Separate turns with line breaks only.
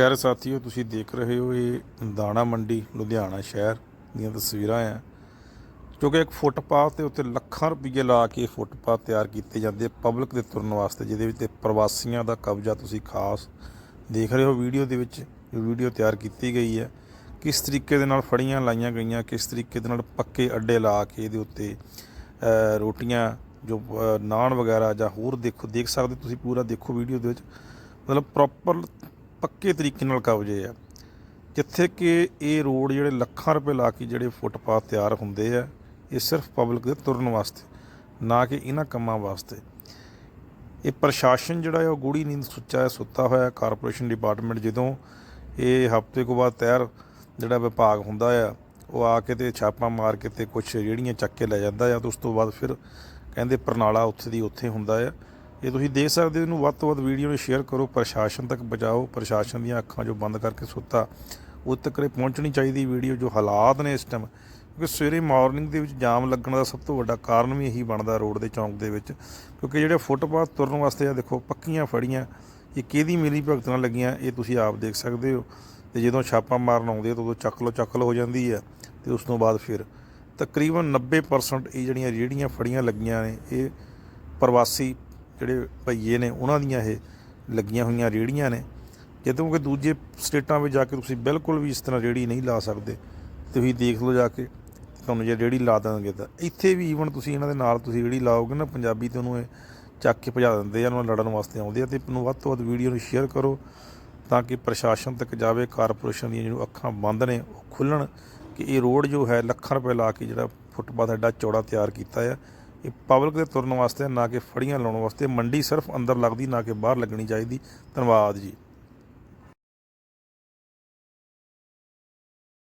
ਪਿਆਰੇ ਸਾਥੀਓ, ਤੁਸੀਂ ਦੇਖ ਰਹੇ ਹੋ ਇਹ ਦਾਣਾ ਮੰਡੀ, ਲੁਧਿਆਣਾ ਸ਼ਹਿਰ ਦੀਆਂ ਤਸਵੀਰਾਂ ਆ। ਕਿਉਂਕਿ ਇੱਕ ਫੁੱਟਪਾਥ ਦੇ ਉੱਤੇ ਲੱਖਾਂ ਰੁਪਏ ਲਾ ਕੇ ਫੁੱਟਪਾਥ ਤਿਆਰ ਕੀਤੇ ਜਾਂਦੇ ਪਬਲਿਕ ਦੇ ਤੁਰਨ ਵਾਸਤੇ, ਜਿਹਦੇ ਵਿੱਚ ਪ੍ਰਵਾਸੀਆਂ ਦਾ ਕਬਜ਼ਾ ਤੁਸੀਂ ਖਾਸ ਦੇਖ ਰਹੇ ਹੋ ਵੀਡੀਓ ਦੇ ਵਿੱਚ, ਜੋ ਵੀਡੀਓ ਤਿਆਰ ਕੀਤੀ ਗਈ ਹੈ। ਕਿਸ ਤਰੀਕੇ ਦੇ ਨਾਲ ਫੜੀਆਂ ਲਾਈਆਂ ਗਈਆਂ, ਕਿਸ ਤਰੀਕੇ ਦੇ ਨਾਲ ਪੱਕੇ ਅੱਡੇ ਲਾ ਕੇ ਇਹਦੇ ਉੱਤੇ ਰੋਟੀਆਂ, ਜੋ ਨਾਨ ਵਗੈਰਾ ਜਾਂ ਹੋਰ ਦੇਖੋ, ਦੇਖ ਸਕਦੇ ਤੁਸੀਂ ਪੂਰਾ ਦੇਖੋ ਵੀਡੀਓ ਦੇ ਵਿੱਚ। ਮਤਲਬ ਪ੍ਰੋਪਰ ਪੱਕੇ ਤਰੀਕੇ ਨਾਲ ਕਬਜੇ ਆ। ਜਿੱਥੇ ਕਿ ਇਹ ਰੋਡ ਜਿਹੜੇ ਲੱਖਾਂ ਰੁਪਏ ਲਾ ਕੇ ਜਿਹੜੇ ਫੁੱਟਪਾਥ ਤਿਆਰ ਹੁੰਦੇ ਆ, ਇਹ ਸਿਰਫ ਪਬਲਿਕ ਦੇ ਤੁਰਨ ਵਾਸਤੇ, ਨਾ ਕਿ ਇਹਨਾਂ ਕੰਮਾਂ ਵਾਸਤੇ। ਇਹ ਪ੍ਰਸ਼ਾਸਨ ਜਿਹੜਾ ਹੈ ਉਹ ਗੂੜੀ ਨੀਂਦ ਸੁੱਚਾ ਹੈ, ਸੁੱਤਾ ਹੋਇਆ ਕਾਰਪੋਰੇਸ਼ਨ ਡਿਪਾਰਟਮੈਂਟ ਜਦੋਂ ਇਹ ਹਫ਼ਤੇ ਕੋ ਬਾਅਦ ਤਿਆਰ ਜਿਹੜਾ ਵਿਭਾਗ ਹੁੰਦਾ ਆ, ਉਹ ਆ ਕੇ ਤੇ ਛਾਪਾ ਮਾਰ ਕੇ ਤੇ ਕੁਝ ਜਿਹੜੀਆਂ ਚੱਕ ਕੇ ਲੈ ਜਾਂਦਾ ਆ, ਤੇ ਉਸ ਤੋਂ ਬਾਅਦ ਫਿਰ ਕਹਿੰਦੇ ਪ੍ਰਣਾਲਾ ਉੱਥੇ ਦੀ ਉੱਥੇ ਹੁੰਦਾ ਆ। ਇਹ ਤੁਸੀਂ ਦੇਖ ਸਕਦੇ ਹੋ, ਇਹਨੂੰ ਵੱਧ ਤੋਂ ਵੱਧ ਵੀਡੀਓ ਨੂੰ ਸ਼ੇਅਰ ਕਰੋ, ਪ੍ਰਸ਼ਾਸਨ ਤੱਕ ਪਹੁੰਚਾਓ, ਪ੍ਰਸ਼ਾਸਨ ਦੀਆਂ ਅੱਖਾਂ ਜੋ ਬੰਦ ਕਰਕੇ ਸੁੱਤਾ, ਉਹ ਤੱਕ ਪਹੁੰਚਣੀ ਚਾਹੀਦੀ ਵੀਡੀਓ ਜੋ ਹਾਲਾਤ ਨੇ ਇਸ ਟਾਈਮ ਕਿਉਂਕਿ ਸਵੇਰੇ ਮਾਰਨਿੰਗ ਦੇ ਵਿੱਚ ਜਾਮ ਲੱਗਣ ਦਾ ਸਭ ਤੋਂ ਵੱਡਾ ਕਾਰਨ ਵੀ ਇਹੀ ਬਣਦਾ ਰੋਡ ਦੇ ਚੌਂਕ ਦੇ ਵਿੱਚ। ਕਿਉਂਕਿ ਜਿਹੜੇ ਫੁੱਟਪਾਥ ਤੁਰਨ ਵਾਸਤੇ ਆ, ਦੇਖੋ, ਪੱਕੀਆਂ ਫੜੀਆਂ, ਇਹ ਕਿਹਦੀ ਮਿਲੀ ਭਗਤ ਨਾਲ ਲੱਗੀਆਂ, ਇਹ ਤੁਸੀਂ ਆਪ ਦੇਖ ਸਕਦੇ ਹੋ। ਤੇ ਜਦੋਂ ਛਾਪਾ ਮਾਰਨ ਆਉਂਦੇ ਆ, ਤਾਂ ਉਦੋਂ ਚੱਕ ਲੋ ਚੱਕ ਲੋ ਹੋ ਜਾਂਦੀ ਹੈ ਤੇ ਉਸ ਤੋਂ ਬਾਅਦ ਫਿਰ ਤਕਰੀਬਨ 90% ਇਹ ਜਿਹੜੀਆਂ ਰੇਹੜੀਆਂ ਫੜੀਆਂ ਲੱਗੀਆਂ ਨੇ, ਇਹ ਪ੍ਰਵਾਸੀ ਜਿਹੜੇ ਭਈਏ ਨੇ, ਉਹਨਾਂ ਦੀਆਂ ਇਹ ਲੱਗੀਆਂ ਹੋਈਆਂ ਰੇਹੜੀਆਂ ਨੇ। ਜਦੋਂ ਕਿ ਦੂਜੇ ਸਟੇਟਾਂ ਵਿੱਚ ਜਾ ਕੇ ਤੁਸੀਂ ਬਿਲਕੁਲ ਵੀ ਇਸ ਤਰ੍ਹਾਂ ਰੇਹੜੀ ਨਹੀਂ ਲਾ ਸਕਦੇ। ਤੁਸੀਂ ਦੇਖ ਲਓ ਜਾ ਕੇ, ਤੁਹਾਨੂੰ ਜੇ ਰੇਹੜੀ ਲਾ ਦੇਣਗੇ ਤਾਂ। ਇੱਥੇ ਵੀ ਈਵਨ ਤੁਸੀਂ ਇਹਨਾਂ ਦੇ ਨਾਲ ਤੁਸੀਂ ਰੇਹੜੀ ਲਾਓਗੇ ਨਾ, ਪੰਜਾਬੀ ਤੇ ਉਹਨੂੰ ਇਹ ਚੱਕ ਕੇ ਭਜਾ ਦਿੰਦੇ ਆ, ਉਹਨਾਂ ਨਾਲ ਲੜਨ ਵਾਸਤੇ ਆਉਂਦੇ ਆ। ਤੇ ਨੂੰ ਵੱਧ ਤੋਂ ਵੱਧ ਵੀਡੀਓ ਨੂੰ ਸ਼ੇਅਰ ਕਰੋ ਤਾਂ ਕਿ ਪ੍ਰਸ਼ਾਸਨ ਤੱਕ ਜਾਵੇ, ਕਾਰਪੋਰੇਸ਼ਨ ਦੀਆਂ ਜਿਹੜੀਆਂ ਅੱਖਾਂ ਬੰਦ ਨੇ, ਉਹ ਖੁੱਲਣ ਕਿ ਇਹ ਰੋਡ ਜੋ ਹੈ, ਲੱਖਾਂ ਰੁਪਏ ਲਾ ਕੇ ਜਿਹੜਾ ਫੁੱਟਪਾਥ ਐਡਾ ਚੌੜਾ ਤਿਆਰ ਕੀਤਾ ਹੈ ਇਹ ਪਬਲਿਕ ਦੇ ਤੁਰਨ ਵਾਸਤੇ, ਨਾ ਕਿ ਫੜੀਆਂ ਲਾਉਣ ਵਾਸਤੇ, ਮੰਡੀ ਸਿਰਫ ਅੰਦਰ ਲੱਗਦੀ, ਨਾ ਕਿ ਬਾਹਰ ਲੱਗਣੀ ਚਾਹੀਦੀ। ਧੰਨਵਾਦ ਜੀ।